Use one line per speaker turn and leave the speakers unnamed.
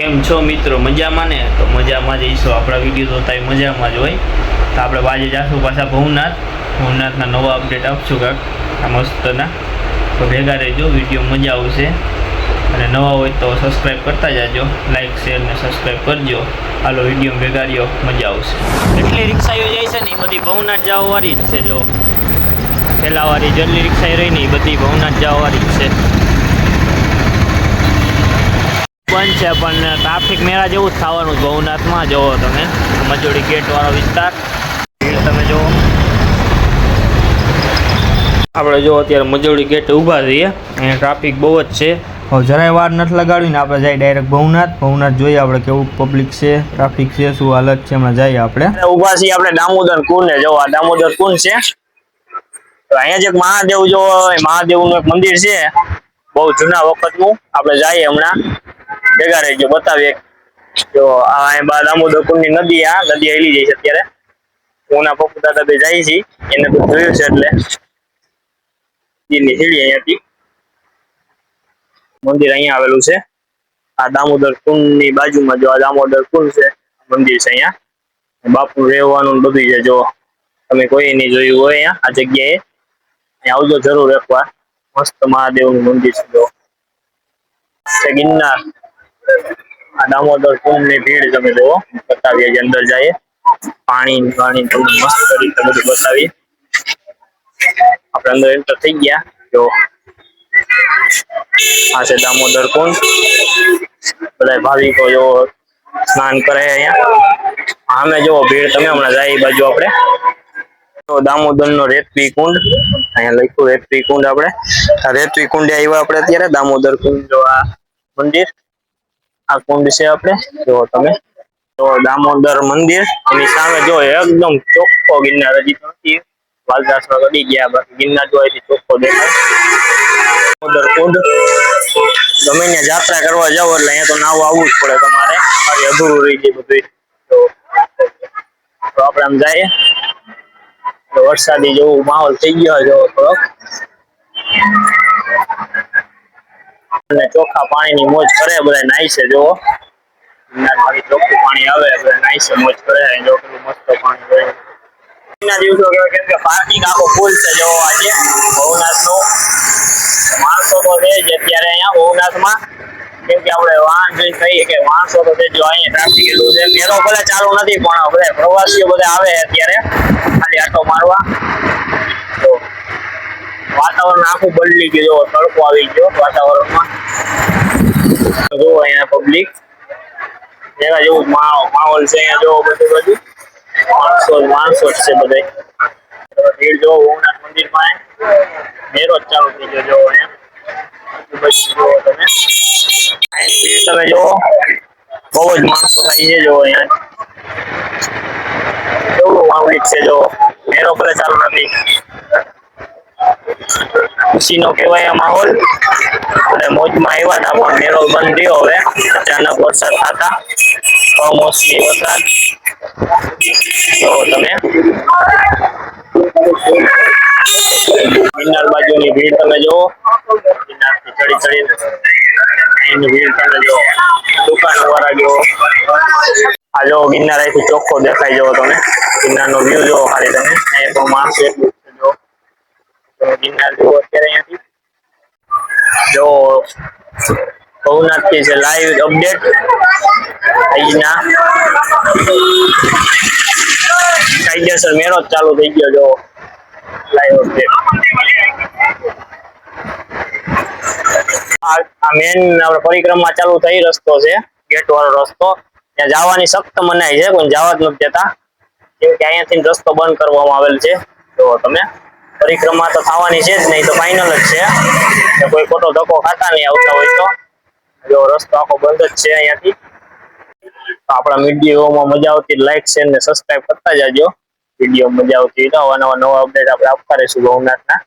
કેમ છો મિત્રો? મજામાં ને? તો મજામાં જઈશું આપણા વીડિયો જોતા મજામાં જ હોય. તો આપણે બાજે જાશું પાછા ભવનાથ. ભવનાથના નવા અપડેટ આપશું કાંક. આ મસ્તના. તો ભેગા રહેજો. વીડિયો મજા આવશે. અને નવા હોય તો સબસ્ક્રાઈબ કરતા જાજો. લાઈક શેર ને સબસ્ક્રાઈબ કરજો. હાલો વીડિયો ભેગા રહ્યો. મજા આવશે. એટલી રિક્ષાઓ જાય છે ને, એ બધી ભવનાથ જવાવાળી જ છે જો પહેલાવાળી જેટલી રિક્ષા રહી ને, એ બધી ભવનાથ જવાવાળી જ છે. બંધ છે પણ ટ્રાફિક મેળા જેવું જ થવાનું ભવનાથમાં જુઓ તમે. મજોડી ગેટ વાળો વિસ્તાર. ભીડ તમે જુઓ. આપણે જો અત્યારે મજૂરી ગેટ ઊભા રહીએ અહીંયા ટ્રાફિક બહુ જ છે. હવે જરાય વાર નથી લગાડવી ને આપણે જઈએ ડાયરેક્ટ ભવનાથ. ભવનાથ જોઈએ આપણે કેવું પબ્લિક છે ટ્રાફિક છે શું હાલત છે હમણાં જઈએ આપણે.
ઊભા છીએ આપણે દામોદર કુંડ જો આ દામોદર કુંડ છે. તો અહીંયા જે એક મહાદેવ જો મહાદેવનું એક મંદિર છે. બહુ જૂના વખતનું. આપણે જઈએ હમણાં. ભેગા રહેજો બતાવીએ જો, આ અહીં બા દામોદર કુંડની નદી આ, નદી હેલી જાય છે અત્યારે. હું ના પપ્પુ દાદા બે જાય છે, એને તો જોયું છે એટલે. નદીની સીડી અહીંયાથી. મંદિર અહીંયા આવેલું છે. આ દામોદર કુંડની બાજુમાં જો, આ દામોદર કુંડ છે, મંદિર છે અહીંયા. બાપુ રહેવાનું બધું છે, જો. તમે કોઈ નહીં જોયું હોય અહીંયા, આ જગ્યાએ. અહીંયા આવજો જરૂર એકવાર. મસ્ત મહાદેવનું મંદિર છે, જો. ગિરનાર આ દામોદર કુંભની ભીડ તમે જુઓ. બતાવીએ અંદર જઈએ. પાણી પાણી તમને મસ્ત રીતે બધું બતાવીએ. આપણે અંદર એન્ટર થઈ ગયા. જો. આ છે દામોદર કુંડ. બધા ભાવિકો જો સ્નાન કરે અહીંયા. આમે જો ભીડ તમે હમણાં જાય બાજુ આપણે. તો દામોદર નો રેતવી કુંડ. અહીંયા લખ્યું રેતવી કુંડ આપણે. રેતવી કુંડે આવ્યા આપણે અત્યારે. દામોદર કુંડ જો આ મંદિર. આ કુંડ છે આપણે. જો તમે, તો દામોદર મંદિર, એની સામે જો એકદમ ચોખ્ખો ગિરનાર, હજી નથી. વાલદાસમાં ગડી ગયા, બાકી ગિરનાર જો અહીંથી ચોખ્ખો દેખાય. દામોદર કુંડ, ગમે ત્યાં જાત્રા કરવા જાવ એટલે અહીંયા તો નાવું આવવું જ પડે તમારે. અધૂરું રહી જાય બધું. તો તો આપણે આમ જઈએ. વરસાદી જેવું માહોલ થઈ ગયો જો થોડોક. અને ચોખ્ખા પાણીની મોજ કરે બધા નાઈ છે જો ચોખ્ખું પાણી આવે બધા નાઈ છે, મોજ કરે જો કેટલું મસ્ત પાણી હોય. દિવસો કેમ કે પાર્કિંગ આખો ફૂલ છે જો આજે. ભવનાથનું માણસો તો છે જ અત્યારે અહીંયા, ભવનાથમાં. આપણે વાહન જોઈ કે માણસો તો છે જો અહીંયા ટ્રાફિક એટલું છે. મેરો ભલે ચાલુ નથી, પણ બધા પ્રવાસીઓ બધા આવે અત્યારે. ખાલી આટો મારવા. તો વાતાવરણ આખું બદલી ગયું તડકો આવી ગયો વાતાવરણમાં. જો અહીંયા પબ્લિક જેવા જેવું માહોલ માહોલ છે અહીંયા જો બધું બધું માણસો જ માણસો જ છે બધે. ભીડ જો ભવનાથ મંદિરમાં મેરો જ ચાલુ થઈ ગયો જો અહીંયા બધું જુઓ તમે. અહીં ભીડ તમે જુઓ. બહુ જ માણસો થાય છે જો અહીંયા. કેવું મામલિક છે જો મેરો ભલે ચાલુ નથી. ખુશીનો કહેવાય માહોલ. અને મોજમાં આવ્યા હતા, પણ મેળો બંધ થયો હવે. અચાનક વરસાદ થતા. કમોસમી વરસાદ. તો તમે? ગિરનાર બાજુની ભીડ તમે જુઓ. ગિરનારથી ચડી ચડીને અહીંની ભીડ તમે જુઓ. દુકાન વાળા જુઓ. આ જો ગિરનાર અહીંથી ચોખ્ખો દેખાય જવો તમે. ગિરનારનો વ્યૂ જોવો ખાલી તમે. અહીંયા પણ માણસ જો ભવનાથથી છે લાઈવ અપડેટ અહીંના કાયદેસર મેળો ચાલુ થઈ ગયો જો લાઈવ અપડેટ આ મેન આપણે પરિક્રમા ચાલુ થઈ રસ્તો છે ગેટ વાળો રસ્તો. ત્યાં જવાની સખ્ત મનાઈ છે કોઈ જવા જ નથી જતા કેમ કે અહીંયાથી રસ્તો બંધ કરવામાં આવેલ છે. જો તમે પરિક્રમા તો થવાની છે જ નહીં, તો ફાઇનલ જ છે. કોઈ ખોટો ધક્કો ખાતા નહીં આવતા હોય તો. જો રસ્તો આખો બંધ જ છે અહીંયાથી. આપણા વિડીયોમાં મજા આવતી લાઈક શેર ને સબસ્ક્રાઇબ કરતા જાજો. વીડિયો મજા આવતી હોય તો નવા નવા અપડેટ આપણે આપતા રહીશું ભવનાથના.